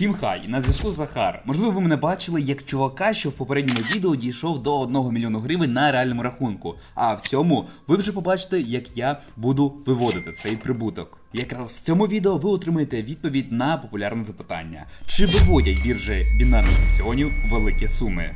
Всім хай, на зв'язку Захар. Можливо, ви мене бачили як чувака, що в попередньому відео дійшов до 1 мільйону гривень на реальному рахунку. А в цьому ви вже побачите, як я буду виводити цей прибуток. Якраз в цьому відео ви отримаєте відповідь на популярне запитання: чи виводять біржі бінарних опціонів великі суми?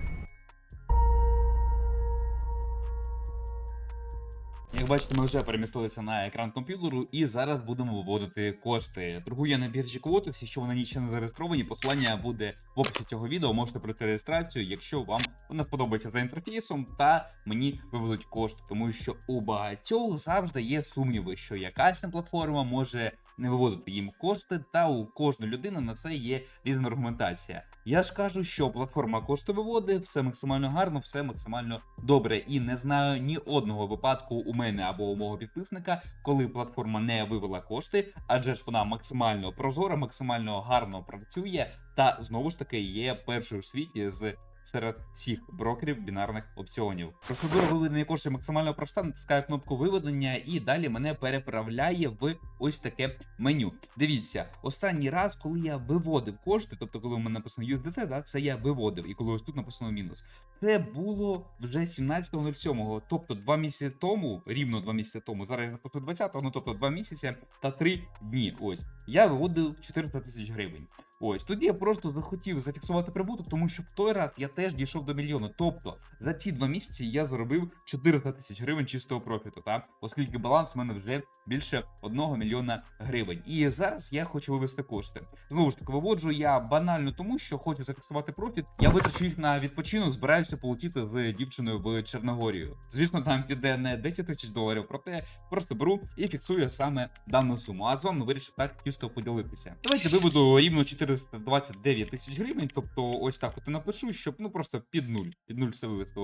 Як бачите, ми вже перемістилися на екран комп'ютеру і зараз будемо виводити кошти. Торгую я на біржі Квотекс, якщо вони нічого не зареєстровані, посилання буде в описі цього відео. Можете пройти реєстрацію, якщо вам вона сподобається за інтерфейсом, та мені виведуть кошти, тому що у багатьох завжди є сумніви, що якась платформа може не виводити їм кошти, та у кожної людини на це є різна аргументація. Я ж кажу, що платформа кошти виводить, все максимально гарно, все максимально добре. І не знаю ні одного випадку у мене або у мого підписника, коли платформа не вивела кошти, адже ж вона максимально прозора, максимально гарно працює, та знову ж таки є першою в світі з. Серед всіх брокерів бінарних опціонів. Процедура виведення коштів максимально проста. Натискаю кнопку виведення, і далі мене переправляє в ось таке меню. Дивіться, останній раз, коли я виводив кошти, тобто коли у мене написано USDT, да, це я виводив, і коли ось тут написано мінус. Це було вже 17.07, тобто два місяці тому, рівно два місяці тому. Зараз я записую 20-го, ну тобто два місяці та три дні. Ось я виводив 400 тисяч гривень. Ось тоді я просто захотів зафіксувати прибуток, тому що в той раз я теж дійшов до мільйону. Тобто за ці два місяці я заробив 400 тисяч гривень чистого профіту, та оскільки баланс в мене вже більше 1 мільйона гривень. І зараз я хочу вивести кошти. Знову ж таки, виводжу я банально тому, що хочу зафіксувати профіт. Я витрачу їх на відпочинок, збираюся полетіти з дівчиною в Чорногорію. Звісно, там піде не 10 тисяч доларів, проте просто беру і фіксую саме дану суму. А з вами вирішив так чисто поділитися. Давайте виведу рівно 429 тисяч гривень. Тобто, ось так от і напишу, щоб ну просто під нуль, під нуль все вивести.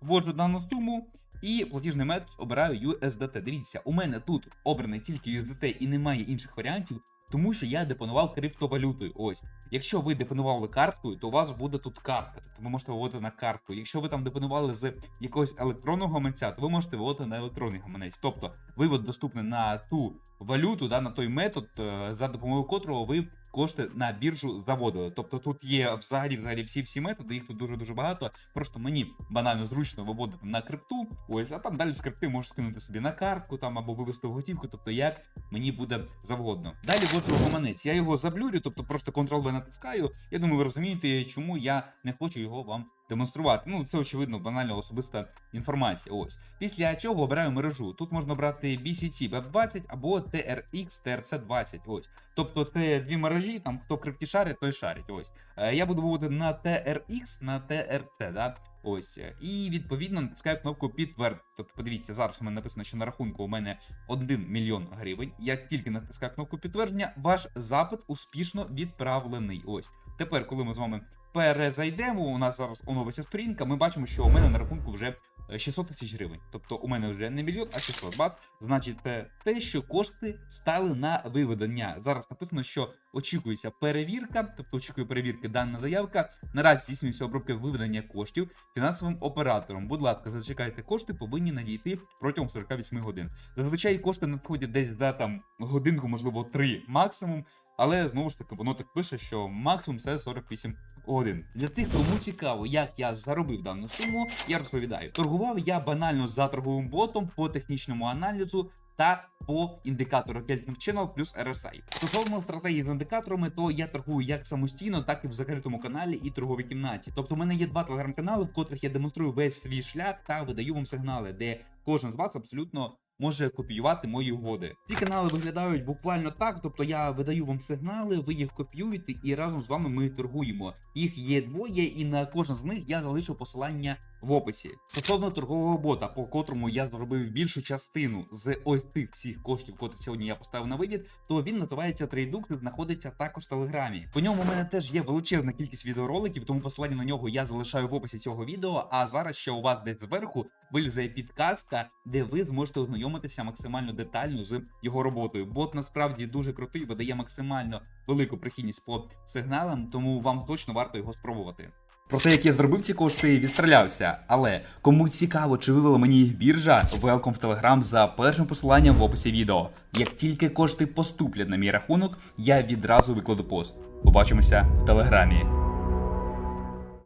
Вводжу дану суму. І платіжний метод обираю USDT. Дивіться, у мене тут обраний тільки USDT і немає інших варіантів, тому що я депонував криптовалютою. Ось, якщо ви депонували карткою, то у вас буде тут картка. Тобто ви можете виводити на картку. Якщо ви там депонували з якогось електронного гаманця, то ви можете виводити на електронний гаманець. Тобто вивод доступний на ту валюту, да, на той метод, е, за допомогою котрого ви кошти на біржу заводили. Тобто тут є взагалі взагалі всі всі методи, їх тут дуже дуже багато. Просто мені банально зручно виводити на крипту. Ось, а там далі з крипти можу скинути собі на картку там або вивести в готівку, тобто як мені буде завгодно. Далі вот гаманець. Я його заблюрю, тобто просто Ctrl-V натискаю. Я думаю, ви розумієте, чому я не хочу його вам демонструвати. Ну, це очевидно, банально особиста інформація. Ось. Після чого обираю мережу. Тут можна брати BCT BEP20 або TRX TRC20. Ось. Тобто це дві мережі, там хто крипті шарить, той шарить. Ось. Е, Я буду виводити на TRX, на TRC, да? Ось. І відповідно натискаю кнопку підтвердити. Тобто, подивіться, зараз у мене написано, що на рахунку у мене 1 мільйон гривень. Як тільки натискаю кнопку підтвердження, ваш запит успішно відправлений. Ось. Тепер, коли ми з вами перезайдемо, у нас зараз оновиться сторінка, ми бачимо, що у мене на рахунку вже е, 600 тисяч гривень. Тобто у мене вже не мільйон, а 600 бац. Значить, це те, що кошти стали на виведення. Зараз написано, що очікується перевірка, тобто очікує перевірки дана заявка. Наразі здійснюється обробка виведення коштів фінансовим оператором. Будь ласка, зачекайте, кошти повинні надійти протягом 48 годин. Зазвичай кошти надходять десь за там годинку, можливо, 3 максимум. Але знову ж таки, воно так пише, що максимум це 48 годин. Для тих, кому цікаво, як я заробив дану суму, я розповідаю. Торгував я банально за торговим ботом по технічному аналізу та по індикатору Kelting Channel плюс RSI. Стосовно стратегії з індикаторами, то я торгую як самостійно, так і в закритому каналі і торговій кімнаті. Тобто, в мене є два телеграм-канали, в котрих я демонструю весь свій шлях та видаю вам сигнали, де кожен з вас абсолютно може копіювати мої угоди. Ці канали виглядають буквально так, тобто я видаю вам сигнали, ви їх копіюєте, і разом з вами ми торгуємо. Їх є двоє, і на кожен з них я залишу посилання в описі. Стосовно торгового бота, по котрому я зробив більшу частину з ось тих всіх коштів, котрі сьогодні я поставив на вивід, то він називається Трейдукс і знаходиться також в телеграмі. По ньому у мене теж є величезна кількість відеороликів, тому посилання на нього я залишаю в описі цього відео. А зараз ще у вас десь зверху вилізе підказка, де ви зможете ознайомитися максимально детально з його роботою. Бот насправді дуже крутий, видає максимально велику прихильність по сигналам, тому вам точно варто його спробувати. Про те, як я зробив ці кошти, відстрілявся. Але кому цікаво, чи вивела мені їх біржа, велком в Телеграм за першим посиланням в описі відео. Як тільки кошти поступлять на мій рахунок, я відразу викладу пост. Побачимося в телеграмі.